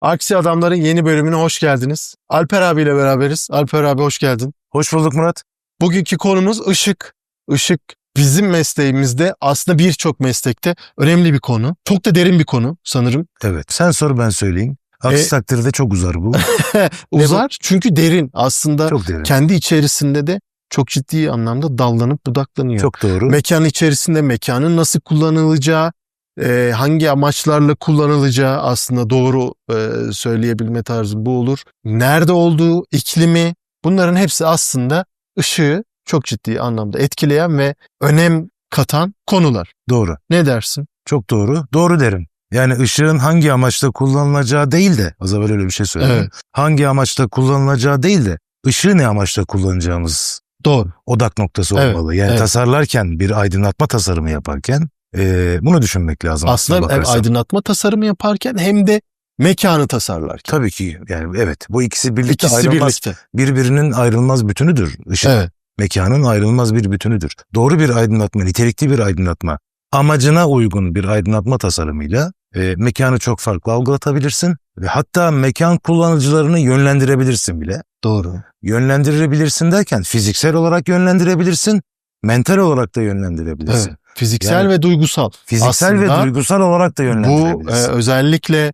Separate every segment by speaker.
Speaker 1: Aksi Adamların yeni bölümüne hoş geldiniz. Alper abiyle beraberiz. Alper abi hoş geldin.
Speaker 2: Hoş bulduk Murat.
Speaker 1: Bugünkü konumuz ışık. Işık bizim mesleğimizde aslında birçok meslekte önemli bir konu. Çok da derin bir konu sanırım.
Speaker 2: Evet. Sen sor ben söyleyeyim. Aksi
Speaker 1: E-
Speaker 2: takdirde çok uzar bu.
Speaker 1: Uzar çünkü derin. Aslında
Speaker 2: çok derin.
Speaker 1: kendi içerisinde de çok ciddi anlamda dallanıp budaklanıyor.
Speaker 2: Çok doğru.
Speaker 1: Mekan içerisinde mekanın nasıl kullanılacağı, e, hangi amaçlarla kullanılacağı aslında doğru e, söyleyebilme tarzı bu olur. Nerede olduğu, iklimi bunların hepsi aslında ışığı çok ciddi anlamda etkileyen ve önem katan konular.
Speaker 2: Doğru.
Speaker 1: Ne dersin?
Speaker 2: Çok doğru. Doğru derim. Yani ışığın hangi amaçla kullanılacağı değil de, az evvel öyle bir şey söyledim.
Speaker 1: Evet.
Speaker 2: Hangi amaçla kullanılacağı değil de, ışığı ne amaçla kullanacağımız
Speaker 1: Doğru.
Speaker 2: odak noktası
Speaker 1: Evet,
Speaker 2: olmalı. Yani
Speaker 1: evet.
Speaker 2: tasarlarken, bir aydınlatma tasarımı yaparken e, bunu düşünmek lazım.
Speaker 1: Aslında hem aydınlatma tasarımı yaparken hem de mekanı tasarlarken.
Speaker 2: Tabii ki yani evet bu ikisi birlikte
Speaker 1: İkisi
Speaker 2: ayrılmaz,
Speaker 1: birlikte.
Speaker 2: birbirinin ayrılmaz bütünüdür. Işık
Speaker 1: Evet.
Speaker 2: mekanın ayrılmaz bir bütünüdür. Doğru bir aydınlatma, nitelikli bir aydınlatma, amacına uygun bir aydınlatma tasarımıyla e, mekanı çok farklı algılatabilirsin ve hatta mekan kullanıcılarını yönlendirebilirsin bile.
Speaker 1: Doğru.
Speaker 2: Yönlendirebilirsin derken fiziksel olarak yönlendirebilirsin, mental olarak da yönlendirebilirsin.
Speaker 1: Evet. Fiziksel
Speaker 2: Yani
Speaker 1: ve duygusal.
Speaker 2: Fiziksel
Speaker 1: Aslında
Speaker 2: ve duygusal olarak da
Speaker 1: Bu e, özellikle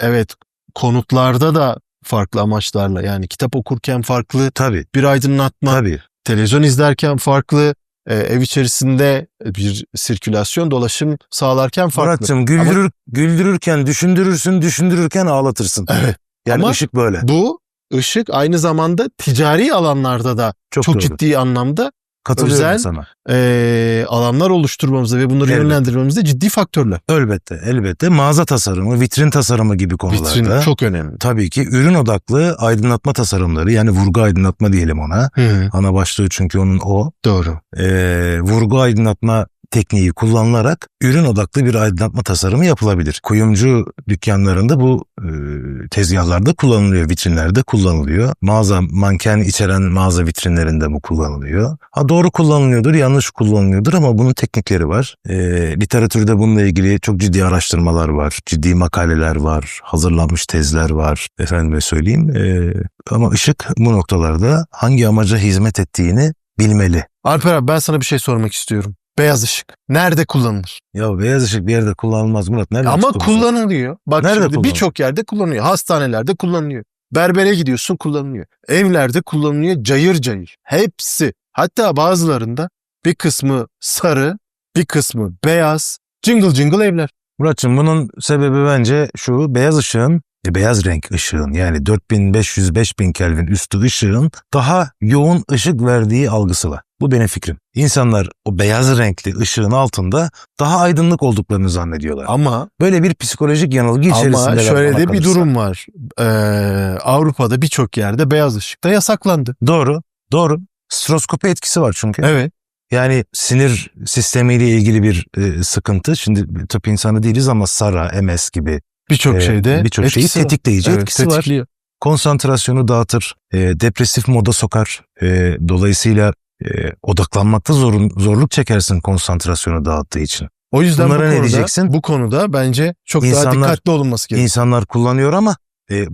Speaker 1: evet konutlarda da farklı amaçlarla yani kitap okurken farklı
Speaker 2: tabii,
Speaker 1: bir aydınlatma,
Speaker 2: tabii.
Speaker 1: televizyon izlerken farklı, e, ev içerisinde bir sirkülasyon dolaşım sağlarken farklı.
Speaker 2: Murat'cığım güldürür, güldürürken düşündürürsün, düşündürürken ağlatırsın.
Speaker 1: Evet.
Speaker 2: Yani
Speaker 1: Ama
Speaker 2: ışık böyle.
Speaker 1: Bu ışık aynı zamanda ticari alanlarda da
Speaker 2: Çok,
Speaker 1: çok
Speaker 2: doğru.
Speaker 1: ciddi anlamda
Speaker 2: Katılıyorum
Speaker 1: özel-
Speaker 2: sana.
Speaker 1: e, alanlar oluşturmamızda ve bunları
Speaker 2: Evet.
Speaker 1: yönlendirmemizde ciddi faktörler.
Speaker 2: Elbette, elbette. Mağaza tasarımı, vitrin tasarımı gibi konularda.
Speaker 1: Vitrin çok önemli.
Speaker 2: Tabii ki ürün odaklı aydınlatma tasarımları yani vurgu aydınlatma diyelim ona.
Speaker 1: Hı,
Speaker 2: Ana başlığı çünkü onun o.
Speaker 1: doğru.
Speaker 2: Ee, vurgu aydınlatma tekniği kullanılarak ürün odaklı bir aydınlatma tasarımı yapılabilir. Kuyumcu dükkanlarında bu e, tezgahlarda kullanılıyor, vitrinlerde kullanılıyor. Mağaza, manken içeren mağaza vitrinlerinde bu kullanılıyor. Ha doğru kullanılıyordur, yanlış kullanılıyordur ama bunun teknikleri var. E, literatürde bununla ilgili çok ciddi araştırmalar var, ciddi makaleler var, hazırlanmış tezler var. Efendime söyleyeyim. E, ama ışık bu noktalarda hangi amaca hizmet ettiğini bilmeli.
Speaker 1: Alper abi ben sana bir şey sormak istiyorum. Beyaz ışık. Nerede kullanılır?
Speaker 2: Ya beyaz ışık bir yerde kullanılmaz Murat. Nerede
Speaker 1: Ama kullanılıyor. Bak
Speaker 2: Nerede
Speaker 1: şimdi
Speaker 2: kullanılıyor?
Speaker 1: birçok yerde kullanılıyor. Hastanelerde kullanılıyor. Berbere gidiyorsun kullanılıyor. Evlerde kullanılıyor cayır cayır. Hepsi. Hatta bazılarında bir kısmı sarı, bir kısmı beyaz. Cıngıl cıngıl evler.
Speaker 2: Muratçım bunun sebebi bence şu beyaz ışığın e, beyaz renk ışığın yani 4500-5000 Kelvin üstü ışığın daha yoğun ışık verdiği algısı var. Bu benim fikrim. İnsanlar o beyaz renkli ışığın altında daha aydınlık olduklarını zannediyorlar.
Speaker 1: Ama
Speaker 2: Böyle bir psikolojik yanılgı içerisinde.
Speaker 1: ama şöyle de bir durum var. Ee, Avrupa'da birçok yerde beyaz ışık da yasaklandı.
Speaker 2: Doğru, doğru. Stroskopi etkisi var çünkü.
Speaker 1: Evet.
Speaker 2: Yani sinir sistemiyle ilgili bir e, sıkıntı. Şimdi tıp insanı değiliz ama SARA, MS gibi
Speaker 1: Birçok
Speaker 2: e,
Speaker 1: şeyde
Speaker 2: birçok şeyi
Speaker 1: etkisi var.
Speaker 2: tetikleyici
Speaker 1: Evet,
Speaker 2: etkisi var.
Speaker 1: tetikliyor.
Speaker 2: konsantrasyonu dağıtır, e, depresif moda sokar. E, dolayısıyla e, odaklanmakta zorun, zorluk çekersin konsantrasyonu dağıttığı için.
Speaker 1: O yüzden
Speaker 2: Bunlara
Speaker 1: bu
Speaker 2: ne
Speaker 1: konuda,
Speaker 2: diyeceksin?
Speaker 1: bu konuda bence çok daha
Speaker 2: İnsanlar-
Speaker 1: dikkatli olunması gerekiyor.
Speaker 2: İnsanlar kullanıyor ama e,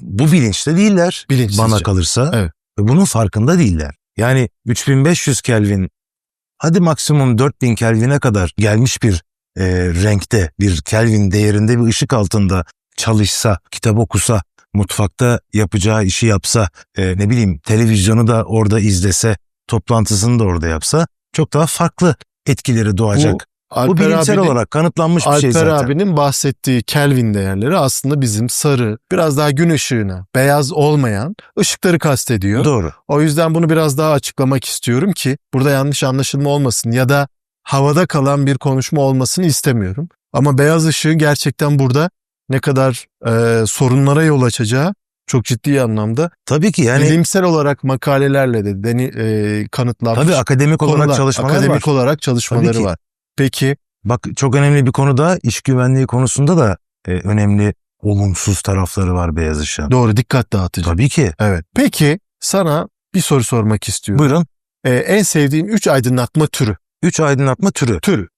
Speaker 2: bu bilinçte değiller
Speaker 1: Bilinçsizce.
Speaker 2: bana kalırsa.
Speaker 1: Evet.
Speaker 2: Ve bunun farkında değiller. Yani 3500 Kelvin hadi maksimum 4000 Kelvin'e kadar gelmiş bir e, renkte bir Kelvin değerinde bir ışık altında çalışsa, kitap okusa, mutfakta yapacağı işi yapsa, e, ne bileyim televizyonu da orada izlese, toplantısını da orada yapsa çok daha farklı etkileri doğacak. Bu,
Speaker 1: Alper
Speaker 2: bilimsel
Speaker 1: abinin-
Speaker 2: olarak kanıtlanmış bir şey
Speaker 1: Alper
Speaker 2: zaten.
Speaker 1: abinin bahsettiği Kelvin değerleri aslında bizim sarı, biraz daha gün ışığına, beyaz olmayan ışıkları kastediyor.
Speaker 2: Doğru.
Speaker 1: O yüzden bunu biraz daha açıklamak istiyorum ki burada yanlış anlaşılma olmasın ya da havada kalan bir konuşma olmasını istemiyorum. Ama beyaz ışığı gerçekten burada ne kadar e, sorunlara yol açacağı çok ciddi anlamda
Speaker 2: Tabii ki yani
Speaker 1: bilimsel olarak makalelerle de deni, e, kanıtlanmış
Speaker 2: tabii akademik olarak
Speaker 1: konular,
Speaker 2: çalışmalar
Speaker 1: akademik
Speaker 2: var.
Speaker 1: olarak çalışmaları var. Peki
Speaker 2: Bak çok önemli bir konuda iş güvenliği konusunda da e, önemli olumsuz tarafları var beyaz ışığın.
Speaker 1: doğru dikkat dağıtıcı.
Speaker 2: Tabii ki.
Speaker 1: Evet. Peki sana bir soru sormak istiyorum.
Speaker 2: Buyurun.
Speaker 1: Ee, en sevdiğin 3 aydınlatma türü.
Speaker 2: Üç aydınlatma türü.
Speaker 1: Türü.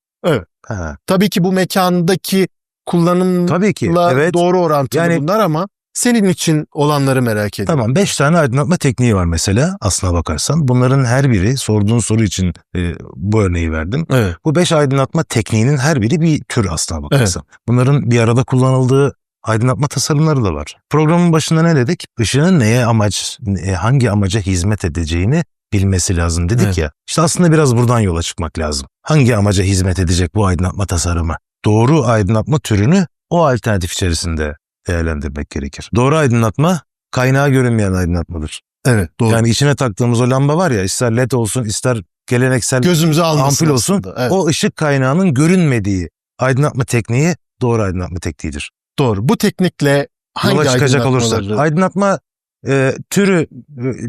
Speaker 2: Ha.
Speaker 1: Tabii ki bu mekandaki kullanımla
Speaker 2: Tabii ki. Evet.
Speaker 1: doğru orantılı
Speaker 2: Yani-
Speaker 1: bunlar ama senin için olanları merak ediyorum.
Speaker 2: Tamam 5 tane aydınlatma tekniği var mesela aslına bakarsan. Bunların her biri sorduğun soru için e, bu örneği verdim.
Speaker 1: Evet.
Speaker 2: Bu 5 aydınlatma tekniğinin her biri bir tür aslına bakarsan. Bunların bir arada kullanıldığı aydınlatma tasarımları da var. Programın başında ne dedik? Işığın neye amaç, e, hangi amaca hizmet edeceğini bilmesi lazım dedik
Speaker 1: Evet.
Speaker 2: ya. İşte aslında biraz buradan yola çıkmak lazım. Hangi amaca hizmet edecek bu aydınlatma tasarımı? Doğru aydınlatma türünü o alternatif içerisinde değerlendirmek gerekir. Doğru aydınlatma kaynağı görünmeyen aydınlatmadır.
Speaker 1: Evet doğru.
Speaker 2: Yani içine taktığımız o lamba var ya ister led olsun ister geleneksel
Speaker 1: Gözümüze
Speaker 2: ampul olsun
Speaker 1: aslında. Evet,
Speaker 2: o ışık kaynağının görünmediği aydınlatma tekniği doğru aydınlatma tekniğidir.
Speaker 1: doğru. Bu teknikle hangi
Speaker 2: Yola çıkacak olursak aydınlatma e, türü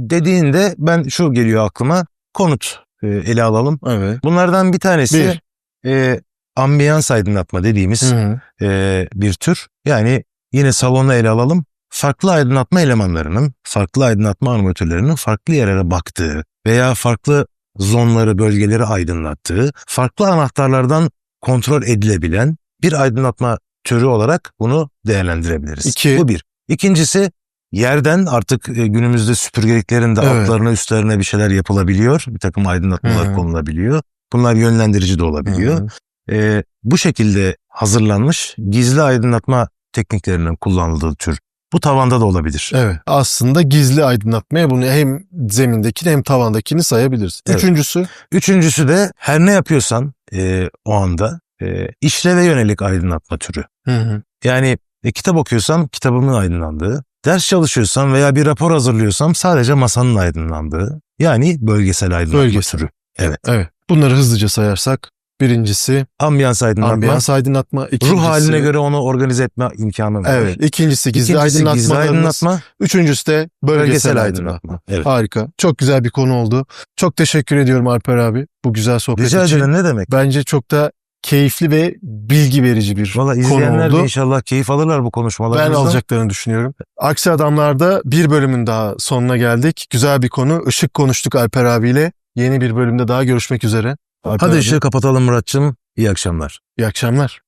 Speaker 2: dediğinde ben şu geliyor aklıma konut e, ele alalım.
Speaker 1: Evet.
Speaker 2: Bunlardan bir tanesi e, ambiyans aydınlatma dediğimiz
Speaker 1: Hı hı.
Speaker 2: e, bir tür. Yani yine salonu ele alalım. Farklı aydınlatma elemanlarının, farklı aydınlatma armatürlerinin farklı yerlere baktığı veya farklı zonları, bölgeleri aydınlattığı, farklı anahtarlardan kontrol edilebilen bir aydınlatma türü olarak bunu değerlendirebiliriz.
Speaker 1: İki.
Speaker 2: Bu bir. İkincisi yerden artık e, günümüzde süpürgeliklerin de
Speaker 1: Evet.
Speaker 2: altlarına üstlerine bir şeyler yapılabiliyor. Bir takım aydınlatmalar
Speaker 1: Hı.
Speaker 2: konulabiliyor. Bunlar yönlendirici de olabiliyor.
Speaker 1: Hı.
Speaker 2: Ee, bu şekilde hazırlanmış gizli aydınlatma tekniklerinin kullanıldığı tür. Bu tavanda da olabilir.
Speaker 1: Evet. Aslında gizli aydınlatmaya bunu hem zemindekini hem tavandakini sayabiliriz.
Speaker 2: Evet.
Speaker 1: Üçüncüsü
Speaker 2: Üçüncüsü de her ne yapıyorsan e, o anda e, işleve yönelik aydınlatma türü.
Speaker 1: Hı hı.
Speaker 2: Yani e, kitap okuyorsam kitabımın aydınlandığı, ders çalışıyorsam veya bir rapor hazırlıyorsam sadece masanın aydınlandığı. Yani bölgesel aydınlatma
Speaker 1: Bölgesel.
Speaker 2: türü. Evet.
Speaker 1: Evet. Bunları hızlıca sayarsak birincisi
Speaker 2: Ambiyans aydınlatma.
Speaker 1: ambiyans aydınlatma, ikincisi
Speaker 2: Ruh haline göre onu organize etme imkanı var.
Speaker 1: Evet. İkincisi gizli
Speaker 2: İkincisi gizli
Speaker 1: aydınlatmalarımız.
Speaker 2: aydınlatma,
Speaker 1: Üçüncüsü de bölgesel,
Speaker 2: bölgesel
Speaker 1: aydınlatma.
Speaker 2: aydınlatma. Evet.
Speaker 1: Harika. Çok güzel bir konu oldu. Çok teşekkür ediyorum Alper abi bu güzel sohbet
Speaker 2: Rica
Speaker 1: için.
Speaker 2: ederim ne demek?
Speaker 1: Bence çok da keyifli ve bilgi verici bir
Speaker 2: Valla
Speaker 1: konu
Speaker 2: izleyenler de
Speaker 1: oldu.
Speaker 2: inşallah keyif alırlar bu
Speaker 1: Ben
Speaker 2: konuşmalarımızdan.
Speaker 1: alacaklarını düşünüyorum. Aksi Adamlar'da bir bölümün daha sonuna geldik. Güzel bir konu. Işık konuştuk Alper abiyle. Yeni bir bölümde daha görüşmek üzere. Alper
Speaker 2: Hadi
Speaker 1: abi,
Speaker 2: ışığı kapatalım Muratçım. İyi akşamlar.
Speaker 1: İyi akşamlar.